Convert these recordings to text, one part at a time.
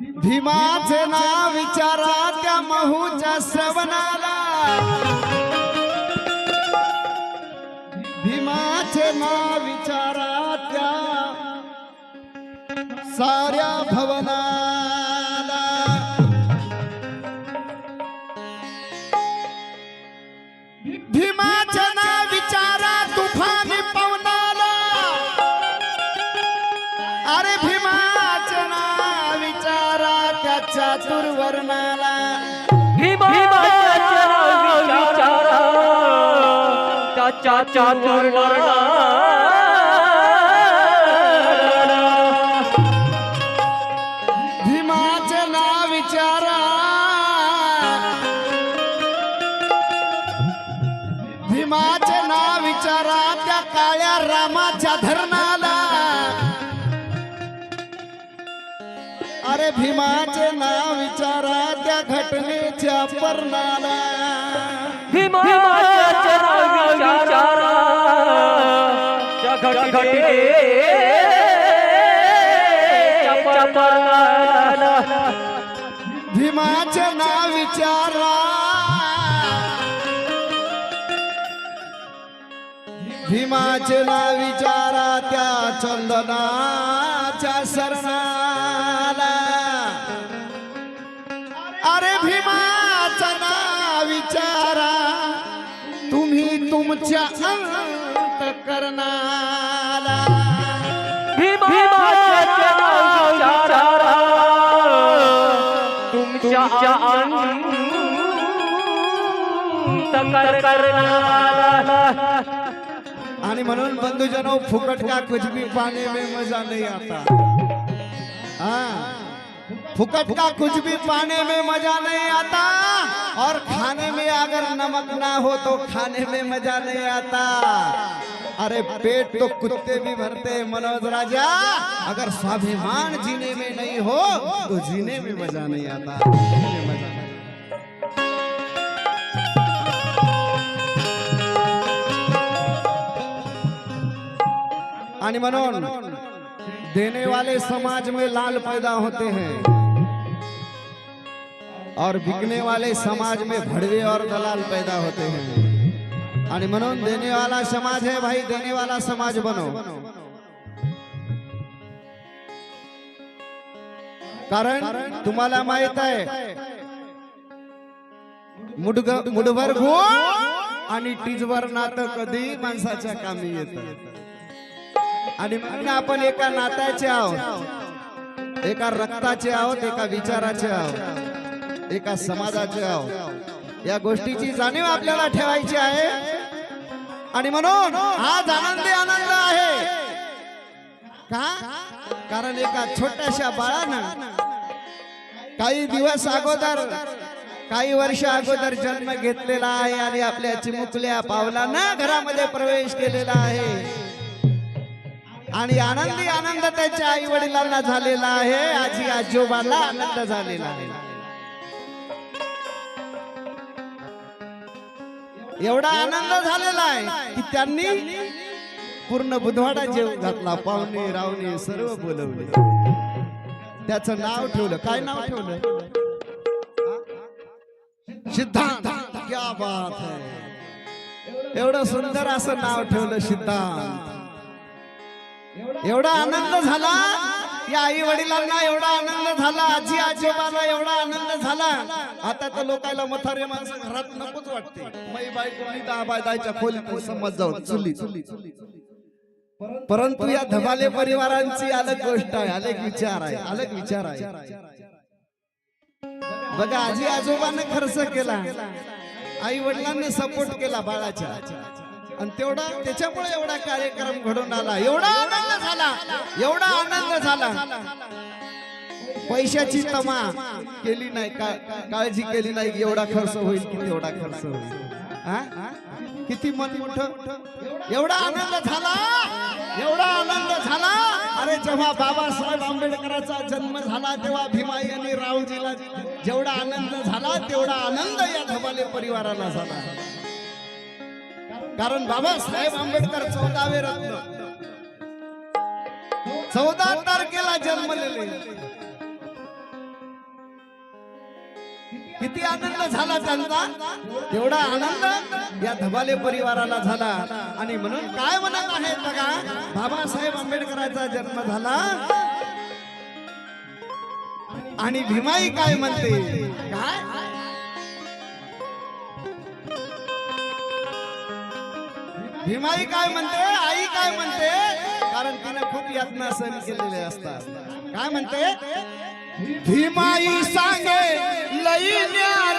भीमाचे नाव विचारा त्या महूच्या श्रवणाला. भीमाचे नाव विचारा त्या साऱ्या भवनाला. चातुर्वर्णाला. भीमाच्या विचारा त्याच्या चातुर्वर्णा भीमाचे नाव विचारा भीमाचे नाव विचारा त्या काळ्या रामाच्या धरणाला भीमाचे नाव विचारा त्या घटनेच्या पर्णाला. भीमाच्या विचारा त्या घटनेच्या पर्णाला. भीमाचे नाव विचारा. भीमाचे नाव विचारा त्या चंदनाच्या तुमच्या अंत करणाला तुमच्या आणि म्हणून बंधुजनो फुकट का कुछ भी पाने में मजा नहीं आता? हाँ. फुकट का कुछ भी पाने में मज़ा नहीं आता। और खाने में अगर नमक ना हो तो खाने में मज़ा नहीं आता। अरे पेट तो कुत्ते भी भरते हैं, मनोज राजा। अगर स्वाभिमान जीने में नहीं हो तो जीने में मज़ा नहीं आता। जीने में मज़ा आणि म्हणून देने वाले समाज में लाल पैदा होते हैं। और बिकने वाले समाज में भड़वे और दलाल पैदा होते हैं। आणि म्हणून देने वाला समाज है भाई देने वाला समाज बनो। कारण तुम्हाला माहीत आहे मुडग मुडभर गुण आणि टीजवर नातं कधी माणसाच्या कामी येत। आणि म्हणून आपण एका नात्याचे आहोत एका रक्ताचे आहोत एका विचाराचे आहोत। एका समाजाचे आहोत. या गोष्टीची जाणीव आपल्याला ठेवायची आहे. आणि म्हणून आज आनंदी आनंद आहे. का? कारण एका छोट्याशा बाळानं काही दिवस अगोदर काही वर्ष अगोदर जन्म घेतलेला आहे आणि आपल्या चिमुकल्या पावलानं घरामध्ये प्रवेश केलेला आहे. आणि आनंदी आनंद त्याच्या आई वडिलांना झालेला आहे. आजी आजोबाला आनंद झालेला आहे. एवढा आनंद झालेला आहे की त्यांनी पूर्ण बुधवाडा जेव घातला पाहुणे रावणे सर्व बोलवले. त्याचं नाव ठेवलं. काय नाव ठेवलं? सिद्धांत. क्या बात है. एवढं सुंदर असं नाव ठेवलं सिद्धांत. एवढा आनंद झाला. या आई वडिलांना एवढा आनंद झाला आजी आजोबाला एवढा आनंद झाला. आता तर लोकांना मथारे माणसं घरात नकोच वाटते. मै बायको मी दहा बाय दायच्या खोलीत समज जाऊन चुली. परंतु या धबाले परिवारांची अलग गोष्ट आहे अलग विचार आहे अलग विचार आहे. बघा आजी आजोबाने खर्च केला. आई वडिलांनी सपोर्ट केला बाळाच्या. आणि तेवढा त्याच्यामुळे एवढा कार्यक्रम घडून आला. एवढा आनंद झाला. एवढा आनंद झाला. पैशाची तमा केली नाही. काळजी केली नाही. एवढा खर्च होईल की तेवढा खर्च होईल? किती मन मोठ? एवढा आनंद झाला. एवढा आनंद झाला. अरे जेव्हा बाबासाहेब आंबेडकरांचा जन्म झाला तेव्हा भीमाई आणि रावजीला जेवढा आनंद झाला तेवढा आनंद या धबाले परिवाराला झाला. कारण बाबासाहेब आंबेडकर चौदावे रत्न. चौदा तारखेला जन्मलेले. किती आनंद झाला त्यांचा? एवढा आनंद या धबाले परिवाराला झाला. आणि म्हणून काय म्हणत आहे बघा बाबासाहेब आंबेडकरांचा जन्म झाला. आणि भीमाई काय म्हणते? काय? भीमाई काय म्हणते? आई काय म्हणते? कारण तिने खूप यातना सहन केलेले असतात. काय म्हणते? भीमाई सांगे लई न्यार.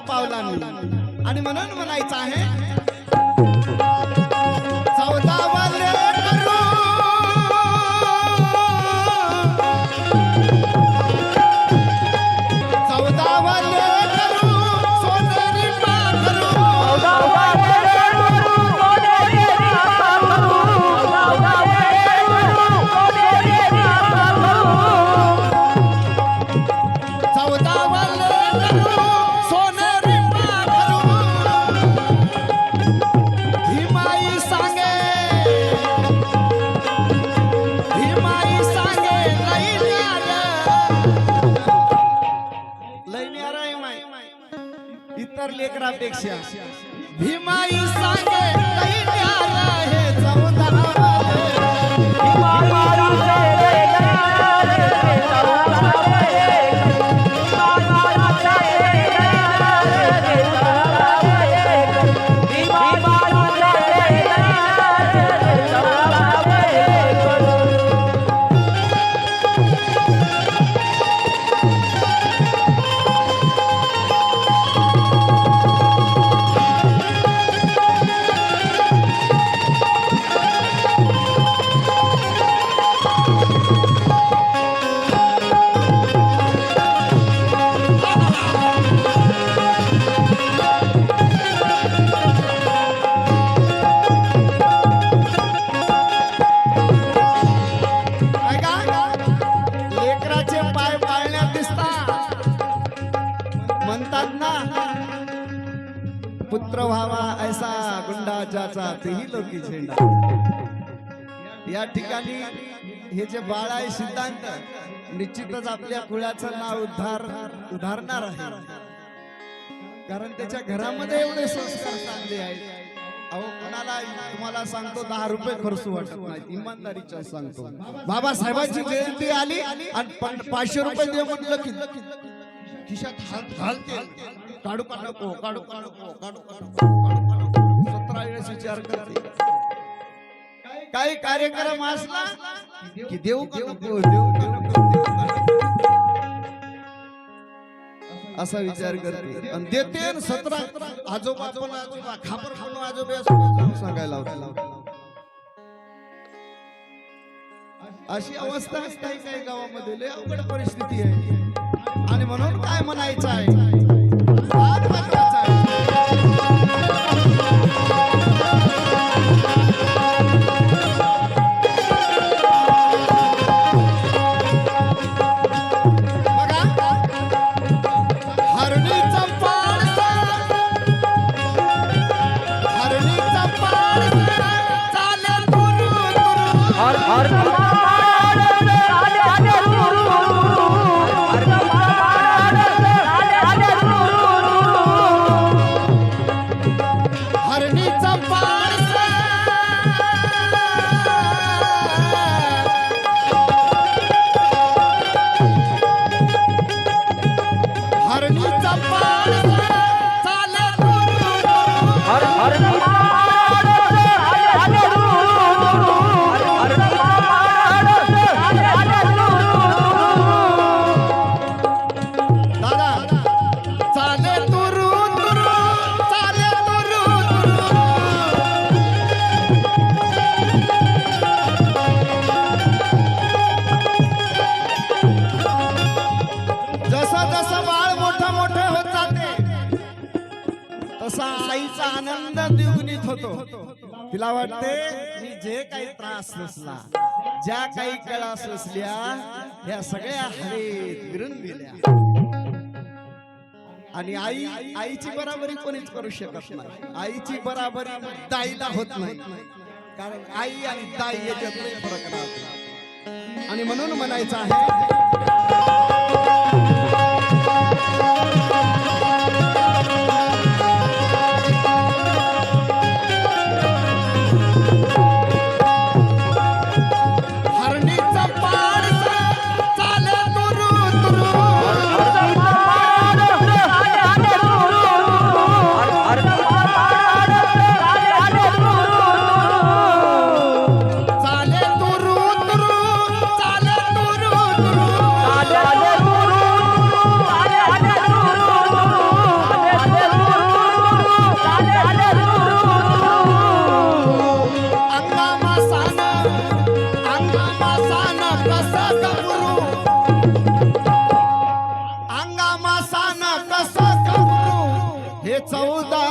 पावलांनी आणि म्हणून म्हणायचं आहे इतर भीमाई सांगे या ठिकाणी हे जे बाळ आहे सिद्धांत निश्चितच आपल्या कुळाचं नाव उद्धार उधारणार आहे. कारण त्याच्या घरामध्ये एवढे संस्कार चांगले आहेत. अहो कोणाला तुम्हाला सांगतो दहा रुपये खर्च वाटत नाही इमानदारीच्या सांगतो. बाबासाहेबांची जयंती आली आणि पाचशे रुपये दे म्हटलं की खिशात हात घालते काढू काढू का नको? काढू का नको? काढू का नको? सतरा वेळेस विचार करते काही कार्यक्रम असला की देऊ का नको? देऊ का नको देऊ का नको असा विचार करते. आणि देते सतरा आजोबा पण आजोबा खापर खाणं आजोबा असं सांगायला. अशी अवस्था आहे काही काही गावामध्ये. लय अवघड परिस्थिती आहे. आणि म्हणून काय म्हणायचं आहे? और जसं जसं बाळ मोठ मोठं होत जाते तसा आईचा आनंद द्विगुणित होतो. तिला वाटते मी जे काही त्रास नसला ज्या काही कळा असल्या या सगळ्या हवेत विरून गेल्या आणि आई आईची बराबरी कोणीच करू शकत नाही. आईची बराबरी दाईला होत नाही. कारण आई आणि दाई याच्यात फरक राहतो आणि म्हणून म्हणायचं आहे अंगामा सान कसा कबरू हे चौदा